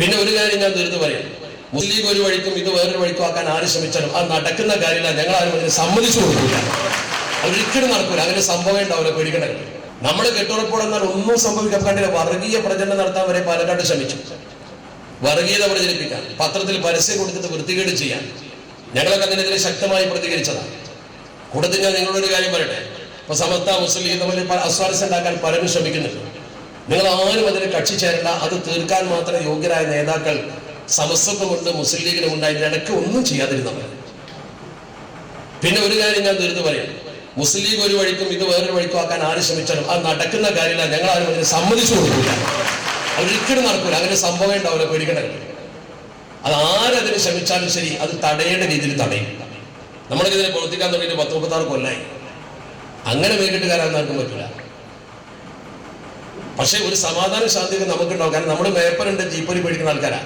പിന്നെ ഒരു കാര്യം ഞാൻ തീർത്ത് പറയാം. മുസ്ലിം ഒരു വഴിക്കും ഇത് വേറൊരു വഴിക്കും ആക്കാൻ ആര് ശ്രമിച്ചാലും അത് നടക്കുന്ന കാര്യമില്ല. ഞങ്ങൾ ആരും അതിന് സമ്മതിച്ചു കൊടുക്കില്ല. അതൊരിക്കലും നടക്കൂല. അങ്ങനെ സംഭവം ഉണ്ടാവില്ല. പേടിക്കണ്ട. നമ്മൾ കെട്ടുറപ്പോടെന്നാൽ ഒന്നും സംഭവിക്കാൻ കണ്ടില്ല? വർഗീയ പ്രചരണം നടത്താൻ വരെ പാലക്കാട് ശ്രമിച്ചു. വർഗീയത പ്രചരിപ്പിക്കാൻ പത്രത്തിൽ പരസ്യം കൊടുത്തിട്ട് വൃത്തികേട് ചെയ്യാൻ. ഞങ്ങളൊക്കെ അതിനെതിരെ ശക്തമായി പ്രതികരിച്ചതാണ് കൂടുതൽ ഞാൻ നിങ്ങളോടൊരു കാര്യം പറയട്ടെ? ഇപ്പൊ സമസ്ത മുസ്ലിം തമ്മിൽ അസ്വാരസ്യം ഉണ്ടാക്കാൻ പലരും ശ്രമിക്കുന്നുണ്ട്. നിങ്ങൾ ആരും അതിനെ കക്ഷി ചേരണ്ട. അത് തീർക്കാൻ മാത്രം യോഗ്യരായ നേതാക്കൾ സമസ്വത്വമുണ്ട് മുസ്ലിം ലീഗിനുമുണ്ട് അതിന്റെ ഇടയ്ക്ക് ഒന്നും ചെയ്യാതിരുന്നവർ പിന്നെ ഒരു കാര്യം ഞാൻ തീർത്ത് പറയാം. മുസ്ലിം ലീഗ് ഒരു വഴിക്കും ഇത് വേറൊരു വഴിക്കും ആക്കാൻ ആര് ശ്രമിച്ചാലും അത് നടക്കുന്ന കാര്യമില്ല. ഞങ്ങൾ ആരും അതിനെ സമ്മതിച്ചു കൊടുക്കില്ല അവരൊരിക്കലും നടക്കൂല. അങ്ങനെ സംഭവം ഉണ്ടാവില്ല. പേടിക്കണ്ട. അത് ആരതിന് ശ്രമിച്ചാലും ശരി അത് തടയേണ്ട രീതിയിൽ തടയും. നമ്മളിതിനെ പ്രവർത്തിക്കാൻ തുടങ്ങിയിട്ട് പത്ത് മുപ്പത്താറ് കൊല്ലായി. അങ്ങനെ വേണ്ടിട്ടുകാരാൻ ആർക്കും പറ്റില്ല പക്ഷെ ഒരു സമാധാന ശാന്തിയൊക്കെ നമുക്കുണ്ടാവും. കാരണം നമ്മുടെ മേപ്പറുണ്ട് ജീപ്പറി പേടിക്കുന്ന ആൾക്കാരാ.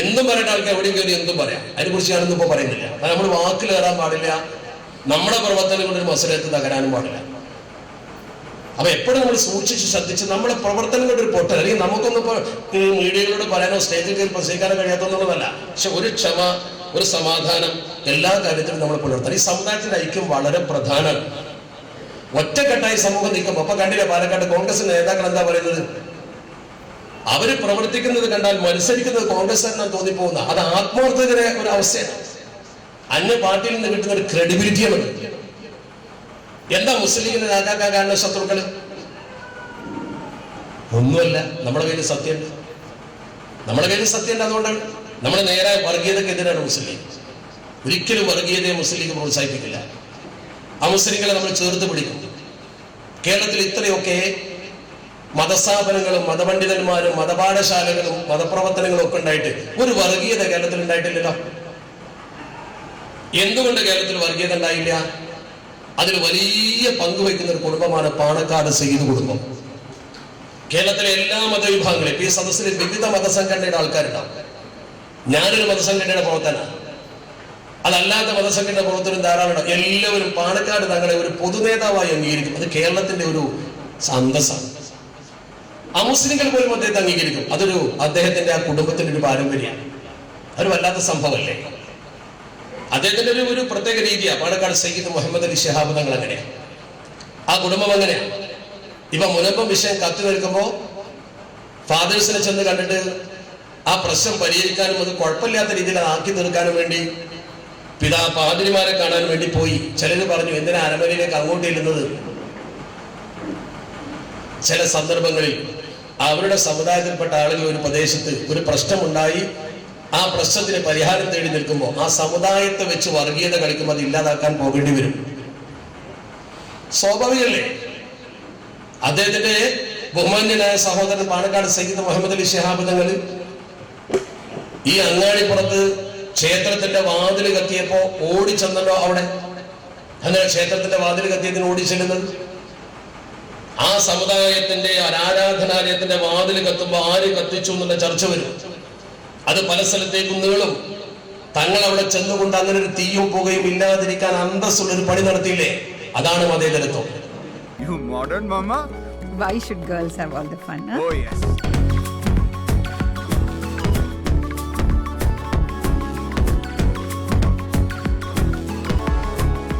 എന്തും പറയേണ്ട ആൾക്കാർ എവിടെയും കയറി എന്തും പറയാം. അതിനെക്കുറിച്ച് ഞാനൊന്നും ഇപ്പോൾ പറയുന്നില്ല. കാരണം നമ്മൾ വാക്കിൽ കയറാൻ പാടില്ല. നമ്മുടെ പ്രവർത്തനം ഒരു മത്സരത്തിൽ തകരാനും പാടില്ല. അപ്പൊ എപ്പോഴും നമ്മൾ സൂക്ഷിച്ച് ശ്രദ്ധിച്ച് നമ്മുടെ പ്രവർത്തനം ഒരു പൊട്ടൽ അല്ലെങ്കിൽ നമുക്കൊന്നും ഇപ്പോൾ മീഡിയകളോട് പറയാനോ സ്റ്റേജിൽ കയറി പ്രസംഗിക്കാനോ കഴിയാത്തൊന്നുള്ളതല്ല. പക്ഷെ ഒരു ക്ഷമ ഒരു സമാധാനം എല്ലാ കാര്യത്തിലും നമ്മൾ പുലർത്തണം ഈ സമുദായത്തിന്റെ ഐക്യം വളരെ പ്രധാനമാണ്. ഒറ്റക്കെട്ടായി സമൂഹം നിൽക്കും അപ്പൊ കണ്ടില്ല പാലക്കാട് കോൺഗ്രസിന്റെ നേതാക്കൾ എന്താ പറയുന്നത്? അവർ പ്രവർത്തിക്കുന്നത് കണ്ടാൽ മത്സരിക്കുന്നത് കോൺഗ്രസ് എന്നാണ് തോന്നിപ്പോകുന്ന അത് ആത്മാർത്ഥതയുടെ ഒരു അവസ്ഥയാണ്. അന്യ പാർട്ടിയിൽ നിന്ന് കിട്ടുന്ന ഒരു ക്രെഡിബിലിറ്റിയാണ് എന്താ മുസ്ലിം രാജാക്കാൻ കാരണം ശത്രുക്കൾ? ഒന്നുമല്ല നമ്മുടെ കയ്യിൽ സത്യം നമ്മുടെ കയ്യിൽ സത്യമുണ്ട് അതുകൊണ്ടാണ്. നമ്മുടെ നേരായ വർഗീയതക്കെതിരാണ് മുസ്ലിം ഒരിക്കലും വർഗീയതയെ മുസ്ലിം പ്രോത്സാഹിപ്പിക്കില്ല. ആ മുസ്ലിങ്ങളെ നമ്മൾ ചേർത്ത് പിടിക്കും. കേരളത്തിൽ ഇത്രയൊക്കെ മതസ്ഥാപനങ്ങളും മതപണ്ഡിതന്മാരും മതപാഠശാലകളും മതപ്രവർത്തനങ്ങളും ഒക്കെ ഉണ്ടായിട്ട് ഒരു വർഗീയത കേരളത്തിൽ ഉണ്ടായിട്ടില്ലല്ലോ. എന്തുകൊണ്ട് കേരളത്തിൽ വർഗീയത ഉണ്ടായില്ല? അതിൽ വലിയ പങ്ക് വഹിക്കുന്ന ഒരു കുടുംബമാണ് പാണക്കാട് സയ്യിദ് കുടുംബം. കേരളത്തിലെ എല്ലാ മതവിഭാഗങ്ങളും ഈ സദസ്സിൽ വിവിധ മതസംഘടനയുടെ ആൾക്കാരുണ്ടാവും. ഞാനൊരു മതസംഘടനയുടെ പ്രവർത്തനമാണ് അതല്ലാത്ത മതസംഘടന പ്രവർത്തനം ധാരാളം എല്ലാവരും പാണക്കാട് തങ്ങളെ ഒരു പൊതുനേതാവായി അംഗീകരിക്കും. അത് കേരളത്തിന്റെ ഒരു അന്തസ്സാണ്. അമുസ്ലിങ്ങൾ പോലും അദ്ദേഹത്തെ അംഗീകരിക്കും. അതൊരു അദ്ദേഹത്തിന്റെ ആ കുടുംബത്തിന്റെ ഒരു പാരമ്പര്യമാണ്. അതൊരു വല്ലാത്ത സംഭവമല്ലേ? അദ്ദേഹത്തിന്റെ ഒരു ഒരു പ്രത്യേക രീതിയാണ്. പാണക്കാട് സയ്യിദ് മുഹമ്മദ് അലി ഷഹാബ് തങ്ങൾ അങ്ങനെയാണ് ആ കുടുംബം അങ്ങനെയാണ് ഇപ്പൊ മുനമ്പം വിഷയം കത്തി നിൽക്കുമ്പോ ഫാദേഴ്സിനെ ചെന്ന് കണ്ടിട്ട് ആ പ്രശ്നം പരിഹരിക്കാനും അത് കുഴപ്പമില്ലാത്ത രീതിയിൽ ആക്കി തീർക്കാനും വേണ്ടി പിതാ പാതിരിമാരെ കാണാൻ വേണ്ടി പോയി. ചിലര് പറഞ്ഞു എന്തിനാ അരമനയിലേക്ക് അങ്ങോട്ട് ചെല്ലുന്നത്? ചില സന്ദർഭങ്ങളിൽ അവരുടെ സമുദായത്തിൽപ്പെട്ട ആളുകൾ ഒരു പ്രദേശത്ത് ഒരു പ്രശ്നമുണ്ടായി. ആ പ്രശ്നത്തിന് പരിഹാരം തേടി നിൽക്കുമ്പോൾ ആ സമുദായത്തെ വെച്ച് വർഗീയത കളിക്കുമ്പോൾ അത് ഇല്ലാതാക്കാൻ പോകേണ്ടി വരും. സ്വാഭാവികല്ലേ അദ്ദേഹത്തിന്റെ ബഹുമാന്യനായ സഹോദരൻ പാണക്കാട് സയ്യിദ് മുഹമ്മദ് അലി ശിഹാബ് തങ്ങൾ ഈ അങ്ങാടിപ്പുറത്ത് ക്ഷേത്രത്തിന്റെ വാതിൽ കത്തിയപ്പോ ഓടിച്ചെന്നല്ലോ അവിടെ അങ്ങനെ ക്ഷേത്രത്തിന്റെ വാതിൽ കത്തിയതിന് ഓടിച്ചെല്ലുന്നത് ആ സമുദായത്തിന്റെ ആരാധനാലയത്തിന്റെ വാതിൽ കത്തുമ്പോ ആര് കത്തിച്ചു എന്നുള്ള ചർച്ച വരും അത് പല സ്ഥലത്തേക്കും നീളും തങ്ങൾ അവിടെ ചെന്നുകൊണ്ട് അങ്ങനെ ഒരു തീയും പുകയും ഇല്ലാതിരിക്കാൻ അന്തസ്സുള്ള ഒരു പണി നടത്തിയില്ലേ അതാണ് മതേതരത്വം You modern mama? Why should girls have all the fun? Huh? Oh yes.